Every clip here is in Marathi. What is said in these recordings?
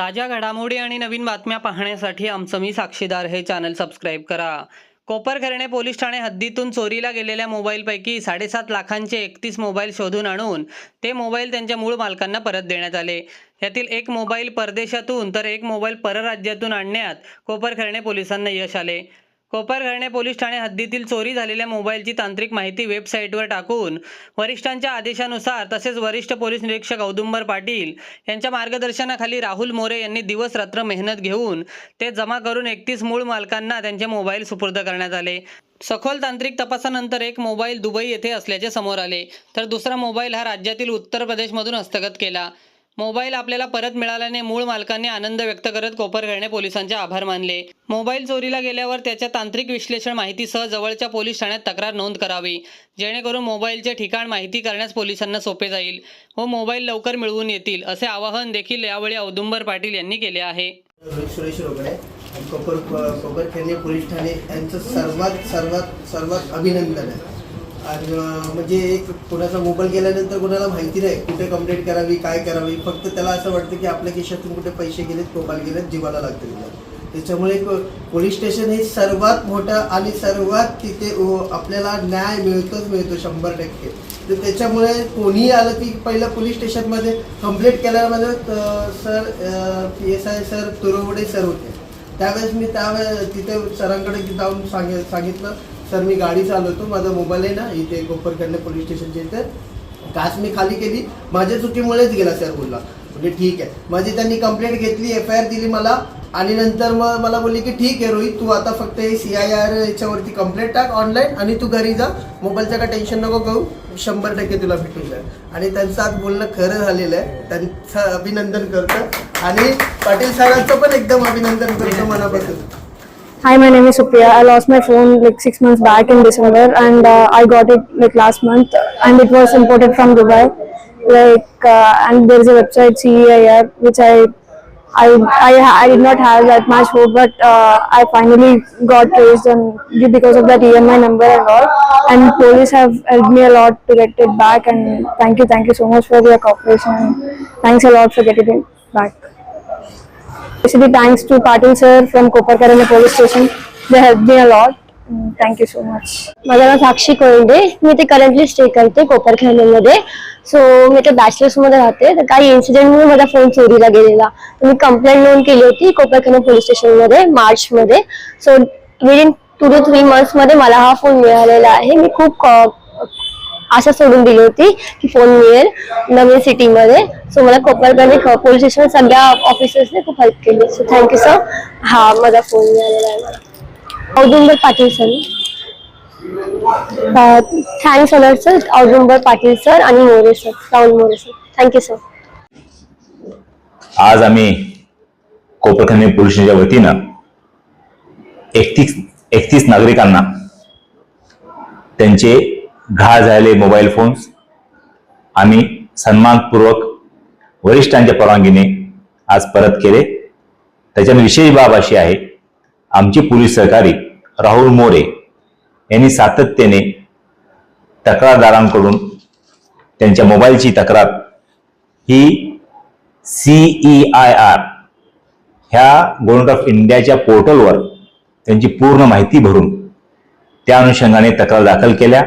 ताज्या घडामोडी आणि नवीन बातम्या पाहण्यासाठी आमचं मी साक्षीदार हे चॅनल सबस्क्राईब करा. कोपरखैरणे पोलीस ठाणे हद्दीतून चोरीला गेलेल्या मोबाईलपैकी साडेसात लाखांचे एकतीस मोबाईल शोधून आणून ते मोबाईल त्यांच्या मूळ मालकांना परत देण्यात आले. यातील एक मोबाईल परदेशातून तर एक मोबाईल परराज्यातून आणण्यात कोपरखैरणे पोलिसांना यश आले. कोपरघरणे पोलीस ठाणे हद्दीतील चोरी झालेल्या मोबाईलची तांत्रिक माहिती वेबसाईटवर टाकून वरिष्ठांच्या आदेशानुसार तसेच वरिष्ठ पोलीस निरीक्षक औदुंबर पाटील यांच्या मार्गदर्शनाखाली राहुल मोरे यांनी दिवस रात्र मेहनत घेऊन ते जमा करून एकतीस मूळ मालकांना त्यांचे मोबाईल सुपूर्द करण्यात आले. सखोल तांत्रिक तपासानंतर एक मोबाईल दुबई येथे असल्याचे समोर आले. तर दुसरा मोबाईल हा राज्यातील उत्तर प्रदेशमधून हस्तगत केला. मोबाईल आपल्याला परत मिळाल्याने मूळ मालकांनी आनंद व्यक्त करत कोपरखैरणे पोलिसांचे आभार मानले. मोबाईल चोरीला गेल्यावर त्याच्या तांत्रिक विश्लेषण माहितीसह जवळच्या पोलीस ठाण्यात तक्रार नोंद करावी. जेणेकरून मोबाईलचे ठिकाण माहिती करण्यास पोलिसांना सोपे जाईल व मोबाईल लवकर मिळवून येतील असे आवाहन देखील यावेळी औदुंबर पाटील यांनी केले आहे. कोपर कोपरखेरणे पोलीस ठाणे यांचं सर्वात सर्वात सर्वात अभिनंदन आहे. म्हणजे एक कोणाचा मोबाईल गेल्यानंतर कोणाला माहिती नाही कुठे कंप्लेंट करावी काय करावी. फक्त त्याला असं वाटतं की आपल्या खिशातून कुठे पैसे गेलेत मोबाईल गेलेत जीवाला लागतील. त्याच्यामुळे पोलीस स्टेशन हे सर्वात मोठं आणि सर्वात तिथे आपल्याला न्याय मिळतोच मिळतो शंभर टक्के. तर त्याच्यामुळे कोणीही आलं की पहिलं पोलीस स्टेशनमध्ये complaint केल्यामध्ये sir P S I sir Turawade sir होते. त्यावेळेस मी त्यावेळेस तिथे सरांकडे जाऊन सांग सांगितलं. सर मी गाडी चालवतो. माझा मोबाईल आहे ना इथे कोपरकडनं पोलीस स्टेशनच्या इथे. काच मी खाली केली. माझ्या चुकीमुळेच गेला सर बोलला. म्हणजे ठीक आहे. माझी त्यांनी कंप्लेंट घेतली एफ आय आर दिली मला. आणि नंतर मग मला बोलली की ठीक आहे रोहित तू आता फक्त हे सी आय आर याच्यावरती कंप्लेंट टाक ऑनलाईन आणि तू घरी जा. मोबाईलचं काय टेन्शन नको करू शंभर टक्के तुला भेटून जाईल. आणि त्यांचं आज बोलणं खरं झालेलं आहे. त्यांचं अभिनंदन करतं. आणि पाटील सरांचं पण एकदम अभिनंदन करतो मनापासून. Hi, my name is Supriya. I lost my phone like six months back in December, and uh, I got it like last month, and it was imported from Dubai. Like, uh, and there is a website CEIR which I, I, I, I did not have that much hope, but uh, I finally got traced and because of that EMI number and all. And police have helped me a lot to get it back, and thank you, thank you so much for your cooperation. Thanks a lot for getting it back. Especially thanks to Patil sir from Koparkarana police station. They helped me a lot. Mm, Thank you so माझं नाव साक्षी कोळंडे. मी ते करंटली स्टे करते कोपरखेरण्यामध्ये सो मी ते बॅचलर्समध्ये राहते. तर काही इन्सिडेंटमुळे माझा फोन चोरीला गेलेला. तर मी कंप्लेंट नोंद केली होती कोपरखेरणे पोलीस स्टेशनमध्ये मार्चमध्ये. So within two two three मंथ्समध्ये मला हा फोन मिळालेला आहे. मी खूप आशा सोडून दिली होती की फोन मिळेल नवीन सिटीमध्ये सो मला कोपरखैरणे पोलीस स्टेशन सगळ्या ऑफिसर्सने खूप हेल्प केली. सो थँक्यू सर हा माझा फोन मिळालेला आहे. मला Audumbar Patil sir thanks alert sir Audumbar Patil sir आणि More sir Rahul More sir thank you sir आज आम्ही कोपरखंड पोलीस स्टेशनच्या वतीनं एकतीस एकतीस नागरिकांना त्यांचे घा झाले मोबाईल फोन्स आम्ही सन्मानपूर्वक वरिष्ठांच्या परवानगीने आज परत केले. त्याच्यात विशेष बाब अशी आहे आमचे पोलीस सहकारी राहुल मोरे यांनी सातत्याने तक्रारदारांकडून त्यांच्या मोबाईलची तक्रार ही सीई आय आर ह्या गव्हर्नमेंट ऑफ इंडियाच्या पोर्टलवर त्यांची पूर्ण माहिती भरून त्या अनुषंगाने तक्रार दाखल केल्या.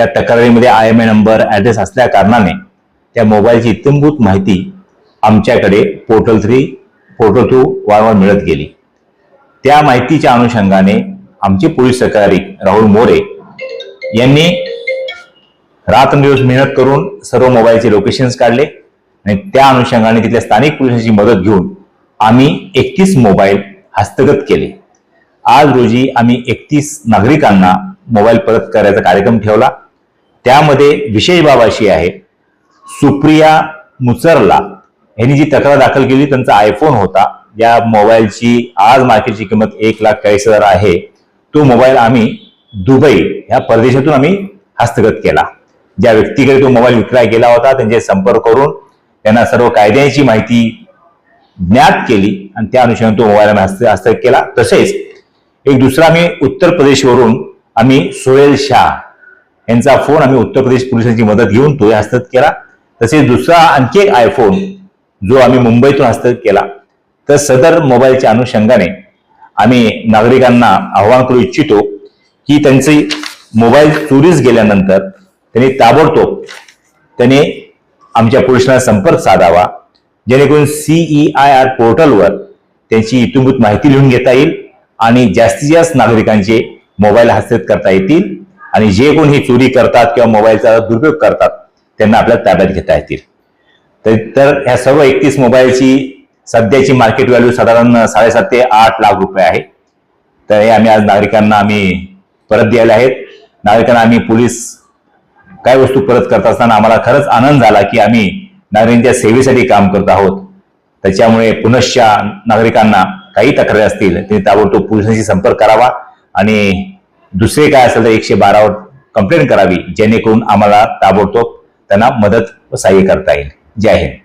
त्या तक्रारीमध्ये I M A number address असल्या कारणाने त्या मोबाईलची इत्यंभूत माहिती आमच्याकडे पोर्टल थ्री पोर्टल टू वारंवार मिळत गेली. त्या माहितीच्या अनुषंगाने आमचे पोलीस सहकारी राहुल मोरे यांनी रात्रंदिवस मेहनत करून सर्व मोबाईलचे लोकेशन्स काढले आणि त्या अनुषंगाने तिथल्या स्थानिक पोलिसांची मदत घेऊन आम्ही एकतीस मोबाईल हस्तगत केले. आज रोजी आम्ही एकतीस नागरिकांना मोबाईल परत करायचा कार्यक्रम ठेवला. त्यामध्ये विशेष बाब अशी आहे सुप्रिया मुचरला यांनी जी तक्रार दाखल केली त्यांचा आयफोन होता. या मोबाईलची आज मार्केटची किंमत एक लाख चाळीस हजार आहे. तो मोबाईल आम्ही दुबई ह्या परदेशातून आम्ही हस्तगत केला. ज्या व्यक्तीकडे तो मोबाईल विक्रय केला होता त्यांचे संपर्क करून त्यांना सर्व कायद्याची माहिती ज्ञात केली आणि त्या अनुषंगाने तो मोबाईल आम्ही हस्त हस्तगत केला. तसेच एक दुसरा आम्ही उत्तर प्रदेशवरून आम्ही सोहेल शाह यांचा फोन आम्ही उत्तर प्रदेश पोलिसांची मदत घेऊन तो हस्तगत केला. तसेच दुसरा आणखी एक आयफोन जो आम्ही मुंबईतून हस्तगत केला. तर सदर मोबाईलच्या अनुषंगाने आम्ही नागरिकांना आवाहन करू इच्छितो की त्यांचे मोबाईल चोरीस गेल्यानंतर त्यांनी ताबडतोब त्याने आमच्या पोलिसांना संपर्क साधावा. जेणेकरून सीई आय आर पोर्टलवर त्यांची इत्यंभूत माहिती लिहून घेता येईल आणि जास्तीत जास्त नागरिकांचे मोबाईल हस्तगत करता येतील. आणि जे कोण ही चोरी करतात किंवा मोबाईलचा दुरुपयोग करतात त्यांना आपल्या ताब्यात घेता येतील. तर तर ह्या सर्व एकतीस मोबाईलची सध्याची मार्केट व्हॅल्यू साधारण साडेसात ते आठ लाख रुपये आहे. तर हे आम्ही आज नागरिकांना आम्ही परत द्यायला आहेत. नागरिकांना आम्ही पोलीस काय वस्तू परत करत असताना आम्हाला खरंच आनंद झाला की आम्ही नागरिकांच्या सेवेसाठी काम करत आहोत. त्याच्यामुळे पुनश्च नागरिकांना काही तक्रारी असतील त्यांनी ताबडतोब पोलिसांशी संपर्क करावा आणि दुसरे काय असेल तर एकशे बारावर कंप्लेंट करावी जेणेकरून आम्हाला ताबडतोब त्यांना मदत व सहाय्य करता येईल. जय हिंद.